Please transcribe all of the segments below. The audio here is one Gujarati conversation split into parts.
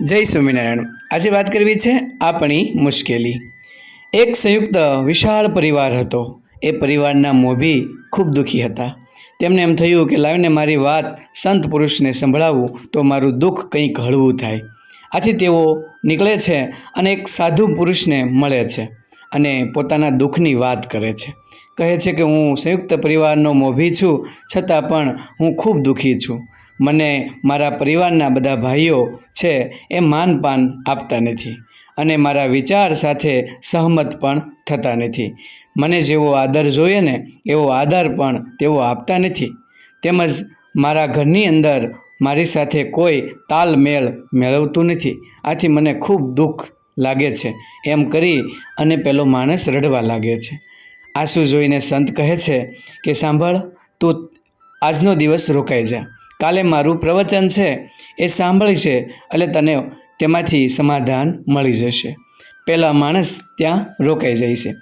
જય સ્વામિનારાયણ. આજે વાત કરવી છે આપણી મુશ્કેલી. એક સંયુક્ત વિશાળ પરિવાર હતો. એ પરિવારના મોભી ખૂબ દુઃખી હતા. તેમને એમ થયું કે લાવીને મારી વાત સંત પુરુષને સંભળાવું તો મારું દુઃખ કંઈક હળવું થાય. આથી તેઓ નીકળે છે અને એક સાધુ પુરુષને મળે છે અને પોતાના દુઃખની વાત કરે છે. કહે છે કે હું સંયુક્ત પરિવારનો મોભી છું, છતાં પણ હું ખૂબ દુઃખી છું. મને મારા પરિવારના બધા ભાઈઓ છે એ માનપાન આપતા નથી અને મારા વિચાર સાથે સહમત પણ થતા નથી. મને જેવો આદર જોઈએ ને, એવો આદર પણ તેઓ આપતા નથી. તેમજ મારા ઘરની અંદર મારી સાથે કોઈ તાલમેળ મેળવતું નથી. આથી મને ખૂબ દુઃખ લાગે છે. એમ કરી અને પેલો માણસ રડવા લાગે છે. આંસુ જોઈને સંત કહે છે કે સાંભળ, તું આજનો દિવસ રોકાઈ જા. કાલે મારું પ્રવચન છે, એ સાંભળી છે એટલે તને તેમાંથી સમાધાન મળી જશે. પહેલાં માણસ ત્યાં રોકાઈ જાય છે.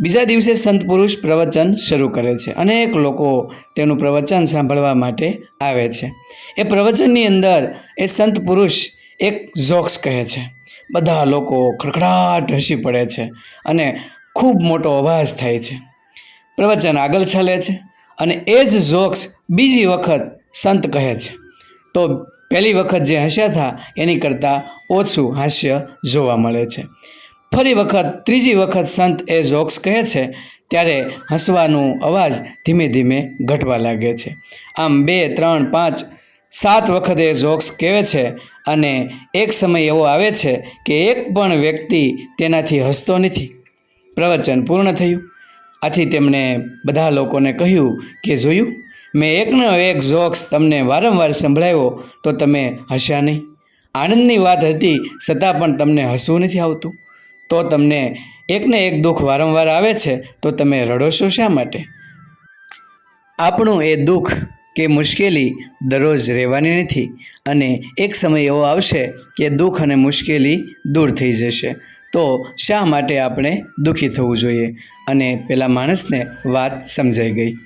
બીજા દિવસે સંત પુરુષ પ્રવચન શરૂ કરે છે. અનેક લોકો તેનું પ્રવચન સાંભળવા માટે આવે છે. એ પ્રવચનની અંદર એ સંત પુરુષ એક જોક્સ કહે છે. બધા લોકો ખડખડાટ હસી પડે છે અને ખૂબ મોટો અવાજ થાય છે. પ્રવચન આગળ ચાલે છે અને એ જ જોક્સ બીજી વખત સંત કહે છે. તો પહેલી વખત જે હસ્યા હતા એની કરતાં ઓછું હાસ્ય જોવા મળે છે. ફરી વખત, ત્રીજી વખત સંત એ જોક્સ કહે છે, ત્યારે હસવાનું અવાજ ધીમે ધીમે ઘટવા લાગે છે. આમ બે, ત્રણ, પાંચ, સાત વખત એ જોક્સ કહેવે છે અને એક સમય એવો આવે છે કે એક પણ વ્યક્તિ તેનાથી હસતો નથી. પ્રવચન પૂર્ણ થયું. આથી તેમણે બધા લોકોને કહ્યું કે, જોયું, મેં એકનો એક જોક્સ તમને વારંવાર સંભળાવ્યો, તો તમે હસ્યા નહીં. આનંદની વાત હતી, છતાં પણ તમને હસવું નથી આવતું. તો તમને એકને એક દુઃખ વારંવાર આવે છે, તો તમે રડો છો શા માટે? આપણું એ દુઃખ કે મુશ્કેલી દરરોજ રહેવાની નથી અને એક સમય એવો આવશે કે દુઃખ અને મુશ્કેલી દૂર થઈ જશે. તો શા માટે આપણે દુઃખી થવું જોઈએ? અને પેલા માણસને વાત સમજાઈ ગઈ.